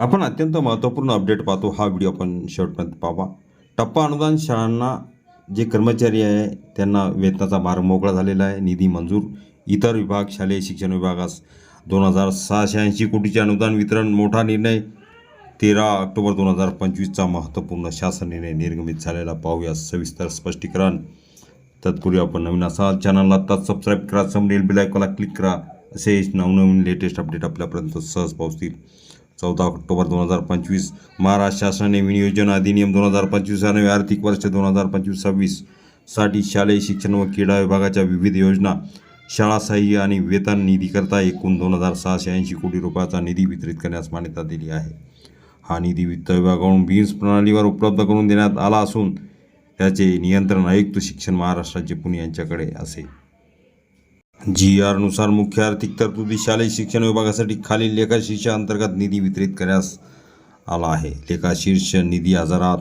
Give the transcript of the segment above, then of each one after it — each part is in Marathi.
आपण अत्यंत महत्त्वपूर्ण अपडेट पाहतो. हा व्हिडिओ आपण शेवटपर्यंत पाहावा. टप्पा अनुदान शाळांना जे कर्मचारी आहे त्यांना वेतनाचा मार्ग मोकळा झालेला आहे. निधी मंजूर. इतर विभाग शालेय शिक्षण विभागास दोन हजार सहाशे ऐंशी कोटीचे अनुदान वितरण मोठा निर्णय. तेरा ऑक्टोबर दोन हजार पंचवीसचा महत्त्वपूर्ण शासन निर्णय निर्गमित झालेला. पाहूया सविस्तर स्पष्टीकरण. तत्पूर्वी आपण नवीन असाल चॅनलला आत्ताच सबस्क्राईब करा समडेल बिलायकॉला क्लिक करा. असे नवनवीन लेटेस्ट अपडेट आपल्यापर्यंत सहज पोहोचतील. चौदा ऑक्टोबर दोन हजार पंचवीस. महाराष्ट्र शासनाने विनियोजन अधिनियम दोन हजार पंचवीस आणि आर्थिक वर्ष दोन हजार पंचवीस सव्वीससाठी शालेय शिक्षण व क्रीडा विभागाच्या विविध योजना शाळा सहाय्य आणि वेतन निधीकरता एकूण दोन हजार सहाशे ऐंशी कोटी रुपयाचा निधी वितरित करण्यास मान्यता दिली आहे. हा निधी वित्त विभागाकडून बीन्स प्रणालीवर उपलब्ध करून देण्यात आला असून त्याचे नियंत्रण आयुक्त शिक्षण महाराष्ट्राचे पुणे यांच्याकडे असेल जी आरनुसार मुख्य आर्थिक तरतुदी शालेय शिक्षण विभागासाठी खालील लेखाशीर्ष अंतर्गत निधी वितरित करण्यास आला आहे. लेखाशीर्ष निधी आजारात.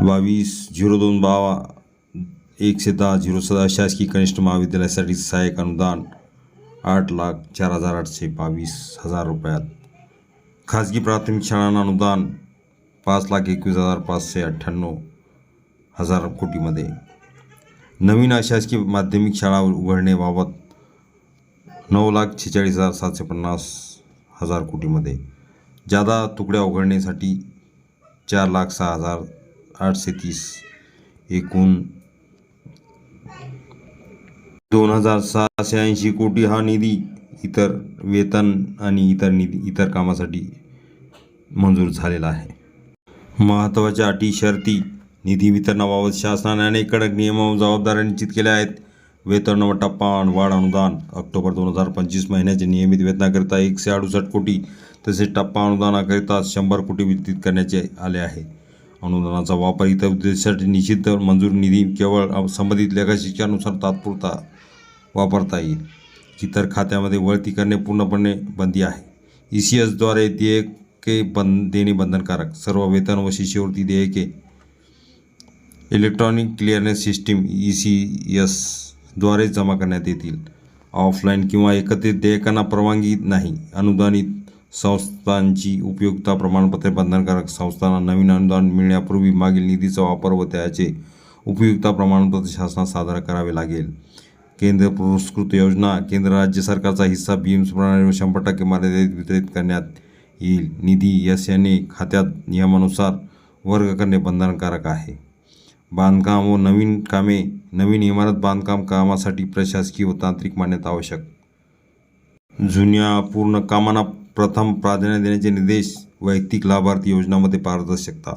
बावीस झिरो दोन बावा एकशे दहा झिरो सदा शासकीय कनिष्ठ महाविद्यालयासाठी सहाय्यक अनुदान आठ लाख चार हजार आठशे बावीस हजार रुपयात. खाजगी प्राथमिक शाळांना अनुदान पाच लाख एकवीस हजार पाचशे अठ्ठ्याण्णव हजार कोटीमध्ये. नवीन अशासकीय माध्यमिक शाळा उघडण्याबाबत नऊ लाख छेचाळीस हजार सातशे पन्नास हजार कोटीमध्ये जादा तुकड्या उघडण्यासाठी चार लाख सहा हजार आठशे तीस एकूण दोन हजार सहाशे ऐंशी कोटी हा निधी इतर वेतन आणि इतर निधी इतर कामासाठी मंजूर झालेला आहे. महत्त्वाच्या अटी शर्ती निधी वितरणाबाबत शासनाने अनेक कडक नियम जबाबदाऱ्या निश्चित केल्या आहेत. वेतन व टप्पा वाढ अनुदान. ऑक्टोबर दोन हजार पंचवीस महिन्याचे नियमित वेतनाकरिता एकशे अडुसष्ट कोटी तसेच टप्पा अनुदानाकरिता शंभर कोटी वितरित करण्याचे आले आहे. अनुदानाचा वापर इतर उद्देशासाठी निश्चित मंजूर निधी केवळ संबंधित लेखाशिक्षानुसार तात्पुरता वापरता येईल. इतर खात्यामध्ये वळती करणे पूर्णपणे बंदी आहे. ई सी एसद्वारे देयके बंद देणे बंधनकारक. सर्व वेतन व शिष्यवृत्ती देयके electronic clearance system E C एसद्वारे जमा करण्यात येतील. ऑफलाईन किंवा एकत्रित देयकांना परवानगी नाही. अनुदानित संस्थांची उपयुक्तता प्रमाणपत्रे बंधनकारक संस्थांना नवीन अनुदान मिळण्यापूर्वी मागील निधीचा वापर व त्याचे उपयुक्तता प्रमाणपत्र शासनात सादर करावे लागेल. केंद्र पुरस्कृत योजना केंद्र राज्य सरकारचा हिस्सा बीएम्स प्रणालीवर शंभर टक्के मर्यादित वितरित करण्यात येईल. निधी एस एन ए खात्यात नियमानुसार वर्ग करणे बंधनकारक आहे. बांधकाम व नवीन कामे नवीन इमारत बांधकाम कामासाठी प्रशासकीय व तांत्रिक मान्यता आवश्यक. जुन्या पूर्ण कामांना प्रथम प्राधान्य देण्याचे निर्देश वैयक्तिक लाभार्थी योजनामध्ये पारदर्शकता.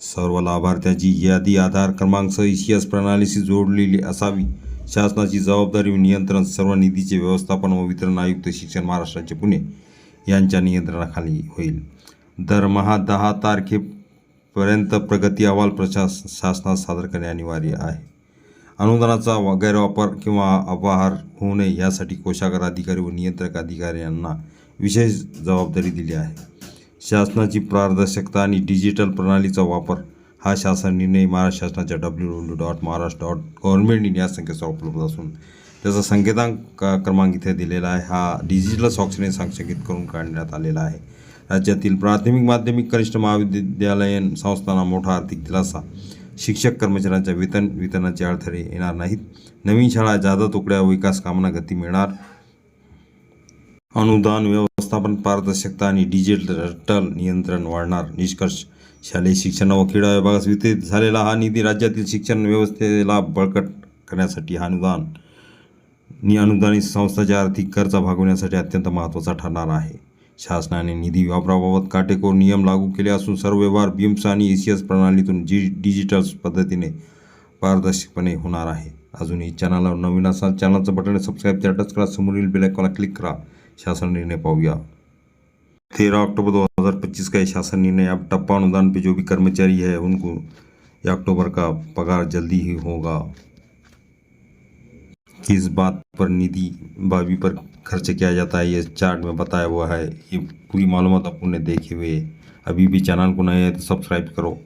सर्व लाभार्थ्यांची यादी आधार क्रमांकसह ई सी एस प्रणालीशी जोडलेली असावी. शासनाची जबाबदारी व नियंत्रण सर्व निधीचे व्यवस्थापन व वितरण आयुक्त शिक्षण महाराष्ट्राचे पुणे यांच्या नियंत्रणाखाली होईल. दरमहा दहा तारखे पर्यंत प्रगती अहवाल प्रशास शासनात सादर करणे अनिवार्य आहे. अनुदानाचा गैरवापर किंवा अपहार होऊ नये यासाठी कोशागार अधिकारी व नियंत्रक अधिकारी यांना विशेष जबाबदारी दिली आहे. शासनाची पारदर्शकता आणि डिजिटल प्रणालीचा वापर हा शासन निर्णय महाराष्ट्र शासनाच्या W W dot Maharashtra dot government in या संकेतस्थळावर उपलब्ध असून त्याचा संकेतांक क्रमांक इथे दिलेला आहे. हा डिजिटल सॉक्सने संक्षेपित करून काढण्यात आलेला आहे. राज्यातील प्राथमिक माध्यमिक कनिष्ठ महाविद्यालयीन संस्थांना मोठा आर्थिक दिलासा. शिक्षक कर्मचाऱ्यांच्या वेतन वितरणाचे अडथळे येणार नाहीत. नवीन शाळा जादा तुकड्या व विकास कामांना गती मिळणार. अनुदान व्यवस्थापन पारदर्शकता आणि डिजिटल नियंत्रण वाढणार. निष्कर्ष शालेय शिक्षण व क्रीडा विभागास वितरित झालेला हा निधी राज्यातील शिक्षण व्यवस्थेला बळकट करण्यासाठी हा अनुदान नि अनुदानित संस्थाच्या आर्थिक खर्च भागवण्यासाठी अत्यंत महत्त्वाचा ठरणार आहे. शासनाने निधी वापराबाबत काटेकोर नियम लागू केले असून सर्व व्यवहार बिम्स आणि ई सी एस प्रणालीतून जी डिजिटल पद्धतीने पारदर्शकपणे होणार आहे. अजूनही चॅनलवर नवीन असाल चॅनलचं बटन सबस्क्राईब त्या टच करा समोरील बेलायकॉनला क्लिक करा. शासन निर्णय पाहूया. तेरह अक्टूबर दो हज़ार पच्चीस का ये शासन निर्णय? अब टप्पा अनुदान पे जो भी कर्मचारी है उनको या अक्टूबर का पगार जल्दी ही होगा. किस बात पर निधि बावी पर खर्च किया जाता है, ये चार्ट में बताया हुआ है ये पूरी मालूम आपने देखे हुए। अभी भी चैनल को नए है तो सब्सक्राइब करो